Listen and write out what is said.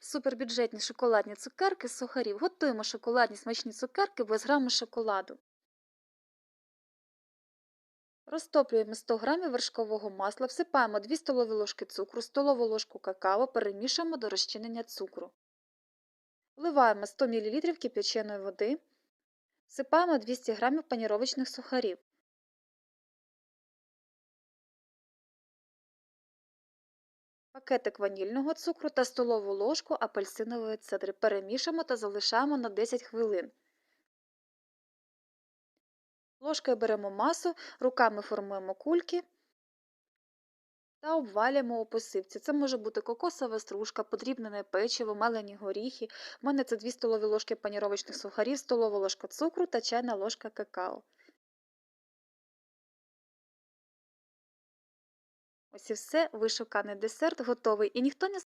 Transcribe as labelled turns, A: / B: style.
A: Супербюджетні шоколадні цукерки з сухарів. Готуємо шоколадні смачні цукерки без граму шоколаду. Розтоплюємо 100 г вершкового масла, всипаємо 2 столові ложки цукру, столову ложку какао, перемішуємо до розчинення цукру. Вливаємо 100 мл кип'яченої води, всипаємо 200 г паніровочних сухарів. Пакетик ванільного цукру та столову ложку апельсинової цедри перемішуємо та залишаємо на 10 хвилин. Ложкою беремо масу, руками формуємо кульки та обвалюємо у посипці. Це може бути кокосова стружка, подрібнене печиво, мелені горіхи. У мене це 2 столові ложки паніровочних сухарів, столова ложка цукру та чайна ложка какао. Ось і все, вишуканий десерт готовий. І ніхто не